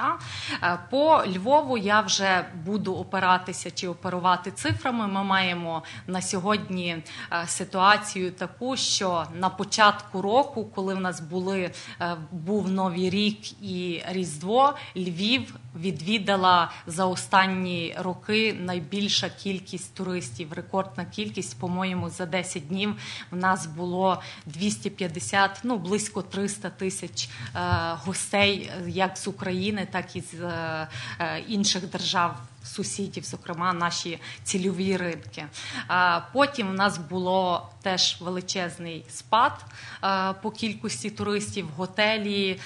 Та? Е, По Львову я вже буду опиратися чи оперувати цифрами. Ми маємо на сьогодні е, ситуацію таку, що на початку року, коли в нас були, е, був Новий рік і Різдво, Львів відвідала за останні роки найбільша кількість туристів. Рекордна кількість, по-моєму, за 10 днів в нас було 250, ну близько 300 тисяч е, гостей, як з України, так і з е, е, інших держав. Сусідів, зокрема, наші цільові ринки. Потім у нас було теж величезний спад по кількості туристів, готелі,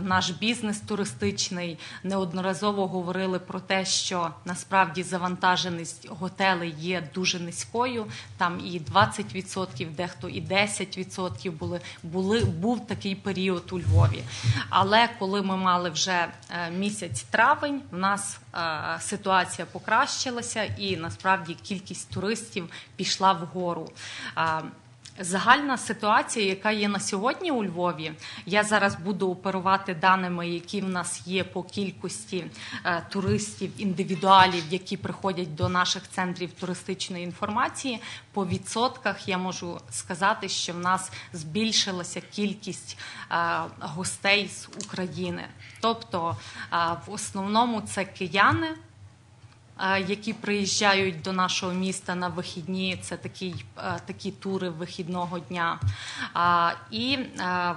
наш бізнес туристичний. Неодноразово говорили про те, що насправді завантаженість готелей є дуже низькою. Там і 20%, дехто і 10% були, були був такий період у Львові. Але коли ми мали вже е, місяць травень, в нас е, ситуація покращилася, і насправді кількість туристів пішла вгору. Загальна ситуація, яка є на сьогодні у Львові, я зараз буду оперувати даними, які в нас є по кількості е, туристів, індивідуалів, які приходять до наших центрів туристичної інформації. По відсотках я можу сказати, що в нас збільшилася кількість е, гостей з України. Тобто, е, в основному це кияни. Які приїжджають до нашого міста на вихідні, це такі, е, такі тури вихідного дня. І е,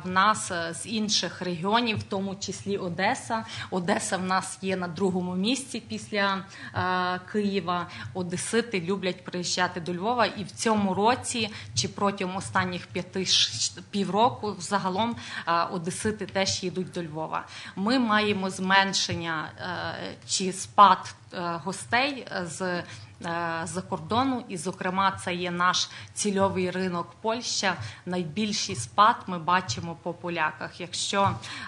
в нас е, з інших регіонів, в тому числі Одеса. Одеса в нас є на другому місці після Києва. Одесити люблять приїжджати до Львова, і в цьому році чи протягом останніх п'яти півроку загалом Одесити теж їдуть до Львова. Ми маємо зменшення чи спад гостей з е, за кордону, і, зокрема, це є наш цільовий ринок Польща. Найбільший спад ми бачимо по поляках. Якщо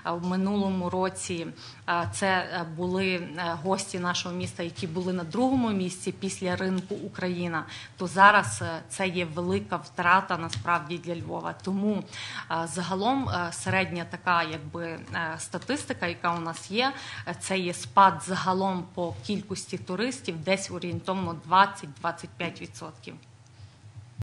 е, в минулому році е, це е, були е, гості нашого міста, які були на другому місці після ринку Україна, то зараз е, це є велика втрата насправді для Львова. Тому е, загалом е, середня така, якби е, статистика, яка у нас є, е, це є спад загалом по кількості туристів, десь орієнтовно 20-25%.